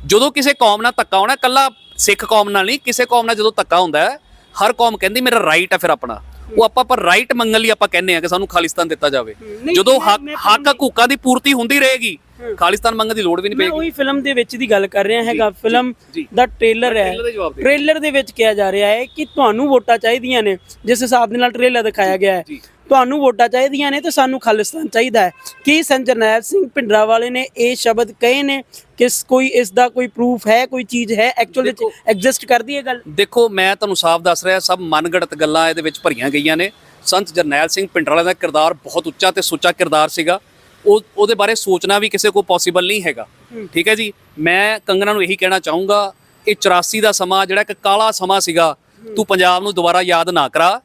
ਜਦੋਂ ਕਿਸੇ ਕੌਮ ਨਾਲ ਧੱਕਾ ਹੋਣਾ ਕੱਲਾ ਸਿੱਖ ਕੌਮ ਨਾਲ ਨਹੀਂ ਕਿਸੇ ਕੌਮ ਨਾਲ ਜਦੋਂ ਧੱਕਾ ਹੁੰਦਾ ਹੈ ਹਰ ਕੌਮ ਕਹਿੰਦੀ ਮੇਰਾ ਰਾਈਟ ਹੈ ਫਿਰ ਆਪਣਾ। ਉਹ ਆਪਾਂ ਪਰ ਰਾਈਟ ਮੰਗਣ ਲਈ ਆਪਾਂ ਕਹਿੰਦੇ ਆ ਕਿ ਸਾਨੂੰ ਖਾਲਿਸਤਾਨ ਦਿੱਤਾ ਜਾਵੇ। ਜਦੋਂ ਹੱਕ ਹਕੂਕਾਂ ਦੀ ਪੂਰਤੀ ਹੁੰਦੀ ਰਹੇਗੀ ਖਾਲਿਸਤਾਨ ਮੰਗਣ ਦੀ ਲੋੜ ਵੀ ਨਹੀਂ ਮੈਂ ਪਏਗੀ। ਉਹੀ ਫਿਲਮ ਦੇ ਵਿੱਚ ਦੀ ਗੱਲ ਕਰ ਰਿਹਾ ਹੈਗਾ। ਫਿਲਮ। ਦਾ ਟ੍ਰੇਲਰ ਹੈ। ਟ੍ਰੇਲਰ ਦਾ ਵਿੱਚ ਕਿਹਾ ਜਾ ਰਿਹਾ ਹੈ ਕਿ ਤੁਹਾਨੂੰ ਵੋਟਾਂ ਚਾਹੀਦੀਆਂ ਨੇ। ਜਿਸ ਹਿਸਾਬ ਦੇ ਨਾਲ ਟ੍ਰੇਲਰ ਦਿਖਾਇਆ ਗਿਆ ਹੈ। ਤੁਹਾਨੂੰ ਵੋਟਾਂ ਚਾਹੀਦੀਆਂ ਨੇ ਤੇ ਸਾਨੂੰ ਖਾਲਿਸਤਾਨ ਚਾਹੀਦਾ ਹੈ। ਕੀ ਸੰਤ ਜਰਨੈਲ ਸਿੰਘ ਭਿੰਡਰਾ ਵਾਲੇ ਨੇ ਇਹ ਸ਼ਬਦ ਕਹੇ ਨੇ? ਕਿਸ ਕੋਈ ਇਸ ਦਾ ਕੋਈ ਪ੍ਰੂਫ ਹੈ ਕੋਈ ਚੀਜ਼ ਹੈ? ਐਕਚੁਅਲ ਵਿੱਚ ਐਗਜ਼ਿਸਟ ਕਰਦੀ ਹੈ ਗੱਲ? ਦੇਖੋ ਮੈਂ ਤੁਹਾਨੂੰ ਸਾਫ਼ ਦੱਸ ਰਿਹਾ ਸਭ ਮਨਗੜਤ ਗੱਲਾਂ ਇਹਦੇ ਵਿੱਚ ਭਰੀਆਂ ਗਈਆਂ ਨੇ। ਸੰਤ ਜਰਨੈਲ ਸਿੰਘ ਪਿੰਡਰਾਲਾ ਦਾ ਕਿਰਦਾਰ ਬਹੁਤ ਉੱਚਾ ਤੇ ਸੁੱਚਾ ਕਿਰਦਾਰ ਸੀਗਾ। ਉਹ ਉਹਦੇ ਬਾਰੇ ਸੋਚਣਾ ਵੀ ਕਿਸੇ ਕੋ ਪੋਸੀਬਲ ਨਹੀਂ ਹੈਗਾ। ਠੀਕ ਹੈ ਜੀ? ਮੈਂ ਕੰਗਨਾ ਨੂੰ ਇਹੀ ਕਹਿਣਾ ਚਾਹੂੰਗਾ ਇਹ 84 ਦਾ ਸਮਾਂ ਜਿਹੜਾ ਇੱਕ ਕਾਲਾ ਸਮਾਂ ਸੀਗਾ ਤੂੰ ਪੰਜਾਬ ਨੂੰ ਦੁਬਾਰਾ ਯਾਦ ਨਾ ਕਰਾ।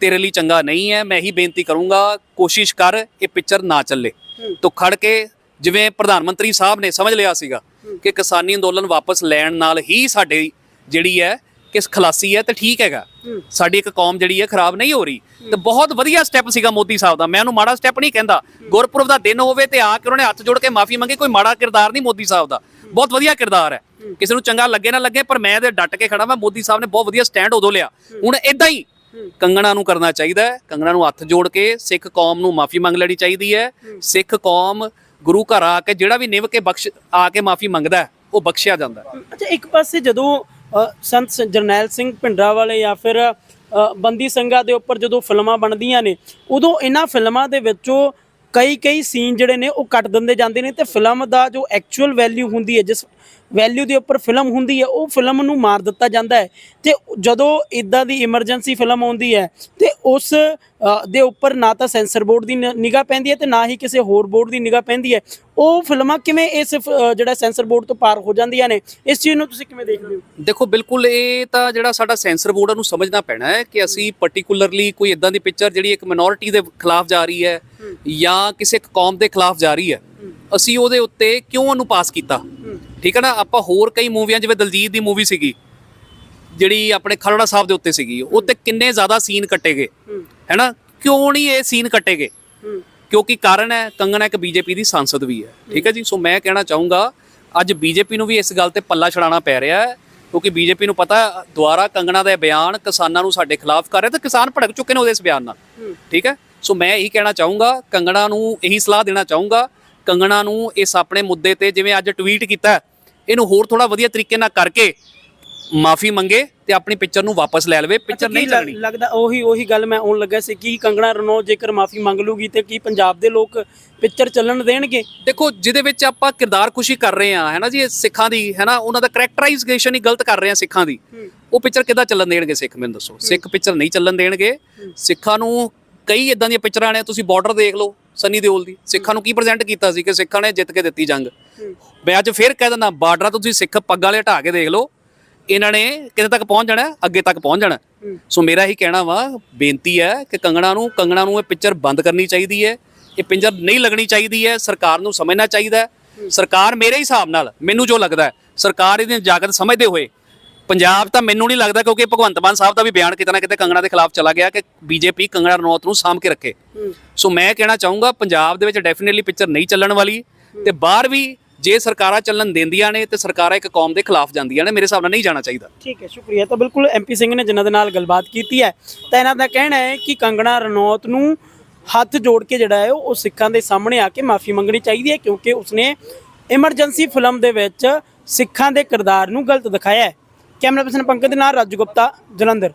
ਤੇਰੇ ਲਈ ਚੰਗਾ ਨਹੀਂ ਹੈ ਮੈਂ ਇਹੀ ਬੇਨਤੀ ਕਰੂੰਗਾ ਕੋਸ਼ਿਸ਼ ਕਰ ਇਹ ਪਿਕਚਰ ਨਾ ਚੱਲੇ। ਤੂੰ ਖੜ ਕੇ ਜਿਵੇਂ ਪ੍ਰਧਾਨ ਮੰਤਰੀ ਸਾਹਿਬ ਨੇ ਸਮਝ ਲਿਆ ਸੀਗਾ ਕਿ ਕਿਸਾਨੀ ਅੰਦੋਲਨ ਵਾਪਸ ਲੈਣ ਨਾਲ ਹੀ ਸਾਡੇ ਜਿਹੜੀ ਹੈ ਕਿਸ ਖਲਾਸੀ ਹੈ ਤੇ ਠੀਕ ਹੈਗਾ। ਸਾਡੀ ਇੱਕ ਕੌਮ ਜਿਹੜੀ ਹੈ ਖਰਾਬ ਨਹੀਂ ਹੋ ਰਹੀ। ਤੇ ਬਹੁਤ ਵਧੀਆ ਸਟੈਪ ਸੀਗਾ ਮੋਦੀ ਸਾਹਿਬ ਦਾ। ਮੈਂ ਉਹਨੂੰ ਮਾੜਾ ਸਟੈਪ ਨਹੀਂ ਕਹਿੰਦਾ। ਗੁਰਪੁਰਬ ਦਾ ਦਿਨ ਹੋਵੇ ਤੇ ਆ ਕੇ ਉਹਨਾਂ ਹੱਥ ਜੋੜ ਕੇ ਮਾਫੀ ਮੰਗੀ ਕੋਈ ਮਾੜਾ ਕਿਰਦਾਰ ਨਹੀਂ ਮੋਦੀ ਸਾਹਿਬ ਦਾ। ਬਹੁਤ ਵਧੀਆ ਕਿਰਦਾਰ ਹੈ। ਕਿਸੇ ਨੂੰ ਚੰਗਾ ਲੱਗੇ ਨਾ ਲੱਗੇ ਪਰ ਮੈਂ ਤੇ ਡਟ ਕੇ ਖੜਾ ਮੈਂ ਮੋਦੀ ਸਾਹਿਬ ਨੇ ਬਹੁਤ ਵਧੀਆ ਸਟੈਂਡ ਉਦੋਂ ਲਿਆ। ਹੁਣ ਇਦਾਂ ਹੀ ਕੰਗਣਾ ਨੂੰ ਕਰਨਾ ਚਾਹੀਦਾ ਹੈ। ਕੰਗਣਾ ਨੂੰ ਹੱਥ ਜੋੜ ਕੇ ਸਿੱਖ ਕੌਮ ਨੂੰ ਮਾਫੀ ਮੰਗ ਲੈਣੀ ਚਾਹੀਦੀ ਹੈ। ਸਿੱਖ ਕੌਮ ਗੁਰੂ ਘਰ ਆ ਕੇ ਜਿਹੜਾ ਵੀ ਨਿਵ ਕੇ ਬਖਸ਼ ਆ ਕੇ ਮਾਫੀ ਮੰਗਦਾ ਹੈ, ਉਹ ਬਖਸ਼ਿਆ ਜਾਂਦਾ ਹੈ। ਅੱਛਾ ਇੱਕ ਪਾਸੇ ਜਦੋਂ ਸੰਤ ਜਰਨੈਲ ਸਿੰਘ ਭਿੰਡਰਾ ਵਾਲੇ ਜਾਂ ਫਿਰ ਬੰਦੀ ਸਿੰਘਾਂ ਦੇ ਉੱਪਰ ਜਦੋਂ ਫਿਲਮਾਂ ਬਣਦੀਆਂ ਨੇ ਉਦੋਂ ਇਹਨਾਂ ਫਿਲਮਾਂ ਦੇ ਵਿੱਚੋਂ ਕਈ ਕਈ ਸੀਨ ਜਿਹੜੇ ਨੇ ਉਹ ਕੱਟ ਦਿੰਦੇ ਜਾਂਦੇ ਨੇ ਤੇ ਫਿਲਮ ਦਾ ਜੋ ਐਕਚੁਅਲ ਵੈਲਿਊ ਹੁੰਦੀ ਹੈ ਜਿਸ ਵੈਲਿਊ ਦੇ ਉੱਪਰ ਫਿਲਮ ਹੁੰਦੀ ਹੈ ਉਹ ਫਿਲਮ ਨੂੰ ਮਾਰ ਦਿੱਤਾ ਜਾਂਦਾ ਹੈ ਤੇ ਜਦੋਂ ਇਦਾਂ ਦੀ ਇਮਰਜੈਂਸੀ ਫਿਲਮ ਆਉਂਦੀ ਹੈ ਤੇ ਉਸ ਦੇ ਉੱਪਰ ਨਾ ਤਾਂ ਸੈਂਸਰ ਬੋਰਡ ਦੀ ਨਿਗਾਹ ਪੈਂਦੀ ਹੈ ਤੇ ਨਾ ਹੀ ਕਿਸੇ ਹੋਰ ਬੋਰਡ ਦੀ ਨਿਗਾਹ ਪੈਂਦੀ ਹੈ। ਉਹ ਫਿਲਮਾਂ ਕਿਵੇਂ ਇਸ ਜਿਹੜਾ ਸੈਂਸਰ ਬੋਰਡ ਤੋਂ ਪਾਰ ਹੋ ਜਾਂਦੀਆਂ ਨੇ ਇਸ ਚੀਜ਼ ਨੂੰ ਤੁਸੀਂ ਕਿਵੇਂ ਦੇਖਦੇ ਹੋ? ਦੇਖੋ ਬਿਲਕੁਲ ਇਹ ਤਾਂ ਜਿਹੜਾ ਸਾਡਾ ਸੈਂਸਰ ਬੋਰਡ ਨੂੰ ਸਮਝਣਾ ਪੈਣਾ ਹੈ ਕਿ ਅਸੀਂ ਪਾਰਟਿਕੂਲਰਲੀ ਕੋਈ ਇਦਾਂ ਦੀ ਪਿਕਚਰ ਜਿਹੜੀ ਇੱਕ ਮਿਨੋਰਿਟੀ ਦੇ ਖਿਲਾਫ ਜਾ ਰਹੀ ਹੈ ਜਾਂ ਕਿਸੇ ਇੱਕ ਕੌਮ ਦੇ ਖਿਲਾਫ ਜਾ ਰਹੀ ਹੈ। ਅਸੀਂ ਉਹਦੇ ਉੱਤੇ ਕਿਉਂ ਉਹਨੂੰ ਪਾਸ ਕੀਤਾ? ਠੀਕ ਹੈ ਨਾ? ਆਪਾਂ ਹੋਰ ਕਈ ਮੂਵੀਆਂ ਜਿਵੇਂ ਦਲਜੀਤ ਦੀ ਮੂਵੀ ਸੀਗੀ ਜਿਹੜੀ ਆਪਣੇ ਖਰੜਾ ਸਾਹਿਬ ਦੇ ਉੱਤੇ ਸੀਗੀ ਉੱਤੇ ਕਿੰਨੇ ਜ਼ਿਆਦਾ ਸੀਨ ਕੱਟੇ ਗਏ। ਹੈਨਾ ਕਿਉਂ ਨਹੀਂ ਇਹ ਸੀਨ ਕੱਟੇ ਗਏ? ਕਿਉਂਕਿ ਕਾਰਨ ਹੈ ਕੰਗਣਾ ਇੱਕ ਬੀਜੇਪੀ ਦੀ ਸੰਸਦ ਵੀ ਹੈ। ਠੀਕ ਹੈ ਜੀ? ਸੋ ਮੈਂ ਕਹਿਣਾ ਚਾਹੂੰਗਾ ਅੱਜ ਬੀਜੇਪੀ ਨੂੰ ਵੀ ਇਸ ਗੱਲ ਤੇ ਪੱਲਾ ਛੜਾਉਣਾ ਪੈ ਰਿਹਾ ਹੈ ਕਿਉਂਕਿ ਬੀਜੇਪੀ ਨੂੰ ਪਤਾ ਦੁਆਰਾ ਕੰਗਣਾ ਦਾ ਬਿਆਨ ਕਿਸਾਨਾਂ ਨੂੰ ਸਾਡੇ ਖਿਲਾਫ ਕਰ ਰਿਹਾ ਤੇ ਕਿਸਾਨ ਭੜਕ ਚੁੱਕੇ ਨੇ ਉਹਦੇ ਇਸ ਬਿਆਨ ਨਾਲ। ਠੀਕ ਹੈ? ਸੋ ਮੈਂ ਇਹੀ ਕਹਿਣਾ ਚਾਹੂੰਗਾ ਕੰਗਣਾ ਨੂੰ ਇਹੀ ਸਲਾਹ ਦੇਣਾ ਚਾਹੂੰਗਾ ਕੰਗਣਾ ਨੂੰ ਇਸ ਆਪਣੇ ਮੁੱਦੇ ਤੇ ਜਿਵੇਂ ਅੱਜ ਟਵੀਟ ਕੀਤਾ ਇਹਨੂੰ ਹੋਰ ਥੋੜਾ ਵਧੀਆ ਤਰੀਕੇ ਨਾਲ ਕਰਕੇ ਮਾਫੀ ਮੰਗੇ ਤੇ ਆਪਣੀ ਪਿਕਚਰ ਨੂੰ ਵਾਪਸ ਲੈ ਲਵੇ ਪਿਕਚਰ ਨਹੀਂ ਚੱਲਣੀ ਲੱਗਦਾ ਉਹੀ ਉਹੀ ਗੱਲ ਮੈਂ ਆਉਣ ਲੱਗਾ ਸੀ ਕਿ ਕੰਗਣਾ ਰਣੌਤ ਜੇਕਰ ਮਾਫੀ ਮੰਗ ਲੂਗੀ ਤੇ ਕੀ ਪੰਜਾਬ ਦੇ ਲੋਕ ਪਿਕਚਰ ਚੱਲਣ ਦੇਣਗੇ? ਦੇਖੋ ਜਿਹਦੇ ਵਿੱਚ ਆਪਾਂ ਕਿਰਦਾਰ ਖੁਸ਼ੀ ਕਰ ਰਹੇ ਆ ਹੈਨਾ ਜੀ ਇਹ ਸਿੱਖਾਂ ਦੀ ਹੈਨਾ ਉਹਨਾਂ ਦਾ ਕਰੈਕਟਰਾਈਜੇਸ਼ਨ ਹੀ ਗਲਤ ਕਰ ਰਹੇ ਆ ਸਿੱਖਾਂ ਦੀ। ਉਹ ਪਿਕਚਰ ਕਿੱਦਾਂ ਚੱਲਣ ਦੇਣਗੇ ਸਿੱਖ ਮੈਨੂੰ ਦੱਸੋ। ਸਿੱਖ ਪਿਕਚਰ ਨਹੀਂ ਚੱਲਣ ਦੇਣਗੇ। ਸਿੱਖਾਂ ਨੂੰ ਕਈ ਇਦਾਂ ਦੀਆਂ ਪਿਕਚਰਾਂ ਨੇ ਤੁਸੀਂ ਬਾਰਡਰ ਦੇਖ ਲਓ। ਸਨੀ ਦਿਓਲ ਦੀ। ਸਿੱਖਾਂ ਨੂੰ ਕੀ ਪ੍ਰੈਜ਼ੈਂਟ ਕੀਤਾ ਸੀ ਕਿ ਸਿੱਖਾਂ ਨੇ ਜਿੱਤ ਕੇ ਦਿੱਤੀ ਜੰਗ? ਮੈਂ ਅੱਜ ਫੇਰ ਕਹਿ ਦਿੰਦਾ ਬਾਰਡਰਾਂ ਤੋਂ ਤੁਸੀਂ ਸਿੱਖ ਪੱਗਾਂ ਵਾਲੇ ਹਟਾ ਕੇ ਦੇਖ ਲਓ। ਇਹਨਾਂ ਨੇ ਕਿਤੇ ਤੱਕ ਪਹੁੰਚ ਜਾਣਾ ਅੱਗੇ ਤੱਕ ਪਹੁੰਚ ਜਾਣਾ। ਸੋ ਮੇਰਾ ਹੀ ਕਹਿਣਾ ਵਾ ਬੇਨਤੀ ਹੈ ਕਿ ਕੰਗਣਾ ਨੂੰ ਕੰਗਣਾ ਨੂੰ ਇਹ ਪਿਕਚਰ ਬੰਦ ਕਰਨੀ ਚਾਹੀਦੀ ਹੈ। ਇਹ ਪਿੰਜਰ ਨਹੀਂ ਲੱਗਣੀ ਚਾਹੀਦੀ ਹੈ ਸਰਕਾਰ ਨੂੰ ਸਮਝਣਾ ਚਾਹੀਦਾ ਹੈ। ਸਰਕਾਰ ਮੇਰੇ ਹਿਸਾਬ ਨਾਲ ਮੈਨੂੰ ਜੋ ਲੱਗਦਾ ਸਰਕਾਰ ਇਹਦੀ ਜਾਗਤ ਸਮਝਦੇ ਹੋਏ ਪੰਜਾਬ ਤਾਂ ਮੈਨੂੰ ਨਹੀਂ ਲੱਗਦਾ ਕਿਉਂਕਿ ਭਗਵੰਤ ਮਾਨ ਸਾਹਿਬ ਦਾ ਵੀ ਬਿਆਨ ਕਿਤੇ ਨਾ ਕਿਤੇ ਕੰਗਣਾ ਦੇ ਖਿਲਾਫ ਚਲਾ ਗਿਆ ਕਿ ਬੀਜੇਪੀ ਕੰਗਣਾ ਰਣੌਤ ਨੂੰ ਸਾਂਭ ਕੇ ਰੱਖੇ। ਸੋ ਮੈਂ ਕਹਿਣਾ ਚਾਹੂੰਗਾ ਪੰਜਾਬ ਦੇ ਵਿੱਚ ਡੈਫੀਨਿਟਲੀ ਪਿਕਚਰ ਨਹੀਂ ਚੱਲਣ ਵਾਲੀ। ਤੇ ਬਾਹਰ ਵੀ ਜੇ ਸਰਕਾਰਾਂ ਚੱਲਣ ਦਿੰਦੀਆਂ ਨੇ ਤੇ ਸਰਕਾਰਾਂ ਇੱਕ ਕੌਮ ਦੇ ਖਿਲਾਫ ਜਾਂਦੀਆਂ ਨੇ ਮੇਰੇ ਹਿਸਾਬ ਨਾਲ ਨਹੀਂ ਜਾਣਾ ਚਾਹੀਦਾ। ਠੀਕ ਹੈ ਸ਼ੁਕਰੀਆ। ਤਾਂ ਬਿਲਕੁਲ ਐਮਪੀ ਸਿੰਘ ਨੇ ਜਿਨ੍ਹਾਂ ਦੇ ਨਾਲ ਗੱਲਬਾਤ ਕੀਤੀ ਹੈ ਤਾਂ ਇਹਨਾਂ ਦਾ ਕਹਿਣਾ ਹੈ ਕਿ ਕੰਗਣਾ ਰਣੌਤ ਨੂੰ ਹੱਥ ਜੋੜ ਕੇ ਜਿਹੜਾ ਹੈ ਉਹ ਸਿੱਖਾਂ ਦੇ ਸਾਹਮਣੇ ਆ ਕੇ ਮਾਫੀ ਮੰਗਣੀ ਚਾਹੀਦੀ ਹੈ ਕਿਉਂਕਿ ਉਸਨੇ ਐਮਰਜੈਂਸੀ ਫਿਲਮ ਦੇ ਵਿੱਚ ਸਿੱਖਾਂ ਦੇ ਕਿਰਦਾਰ ਨੂੰ ਗਲਤ ਦਿਖਾਇਆ ਹੈ। ਕੈਮਰਾ ਪਰਸਨ ਪੰਕਜ ਦੇ ਨਾਲ ਰਾਜੂ ਗੁਪਤਾ ਜਲੰਧਰ।